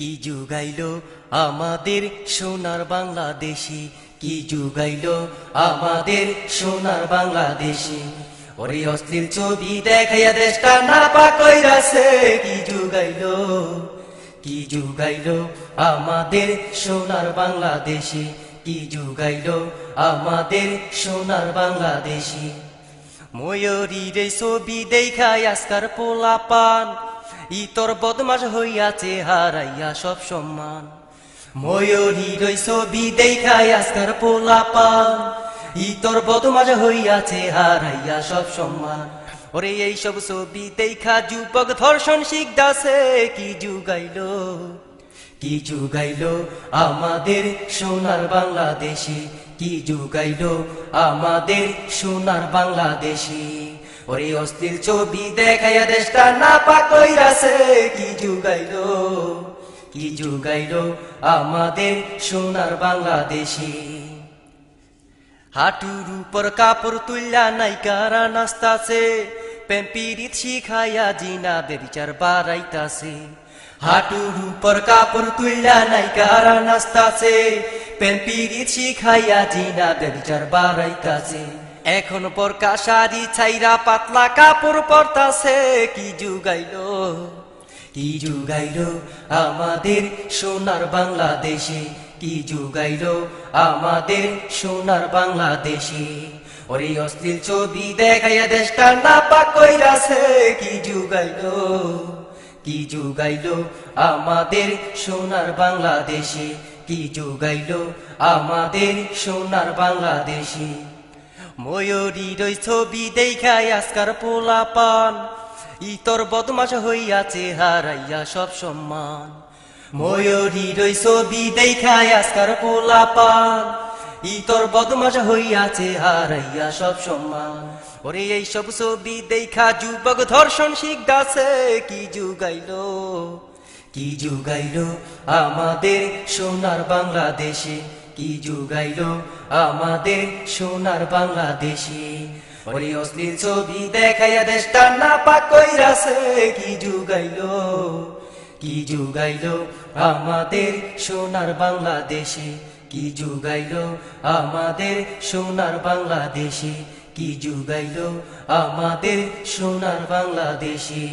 কি যুগাইল আমাদের সোনার বাংলাদেশি? কি যুগাইল আমাদের সোনার বাংলাদেশি? ওরে অশ্লীল ছবি দেখাইয়া দেশটা না পাকইরাছে কি যুগাইল কি যুগাইল আমাদের সোনার বাংলাদেশে? কি যুগাইল আমাদের সোনার বাংলাদেশি? ময়ূরীর ছবি দেখাই আজকার পোলা পান ইতর বদমাস হইয়াছে হারাইয়া সব সম্মান ময়ূরীর ওই ছবি দেখাই আজকার পোলা পান ইতর বদমাস হইয়াছে হারাইয়া সব সম্মান ওরে এই সব ছবি দেখা যুবক ধর্ষণ শিখদাছে কি যুগাইল? কি যুগাইল আমাদের সোনার বাংলাদেশে? কি যুগাইল আমাদের সোনার বাংলাদেশে? ওরে অশ্লীল ছবি দেখাইয়া দেশটা না পাকইরাছে কি যুগাইল কি যুগাইল আমাদের সোনার বাংলাদেশে। হাঁটুর উপর কাপড় তুললা নাইকারা নাস্তাছে পেম্পিরিত শিখাইয়া জিনা বেবিচার বাড়াইতাছে। হাঁটুর উপর কাপড় তুললা নাইকারা নাস্তাছে পেম্পিরিত শিখাইয়া জিনা বেবিচার বাড়াইতাছে। এখন পরকা শাড়ি ছাইরা পাতলা কাপড় পরতাছে, কি যুগাইল? কি যুগাইল আমাদের সোনার বাংলাদেশে? কি যুগাইল আমাদের সোনার বাংলাদেশে? ওরে অশ্লীল ছবি দেখাইয়া দেশটা না পাকইরাছে কি যুগাইল? কি যুগাইল আমাদের সোনার বাংলাদেশে? কি যুগাইল আমাদের সোনার বাংলাদেশে? ময়ূরীর ওই ছবি দেখাই আজকার পোলা পান ইতর বদমাস হইয়াছে হারাইয়া সব সম্মান। ময়ূরীর ওই ছবি দেখাই আজকার পোলা পান ইতর বদমাস হইয়াছে হারাইয়া সব সম্মান। ওরে এই সব ছবি দেখা যুবক ধর্ষণ শিখদাছে কি যুগাইল? কি যুগাইল আমাদের সোনার বাংলাদেশে? কি যুগাইল আমাদের সোনার বাংলাদেশে? ওরে অশ্লীল ছবি দেখাইয়া দেশটা না পাকইরাছে কি যুগাইল? কি যুগাইল আমাদের সোনার বাংলাদেশে? কি যুগাইল আমাদের সোনার বাংলাদেশে? কি যুগাইল আমাদের সোনার বাংলাদেশে?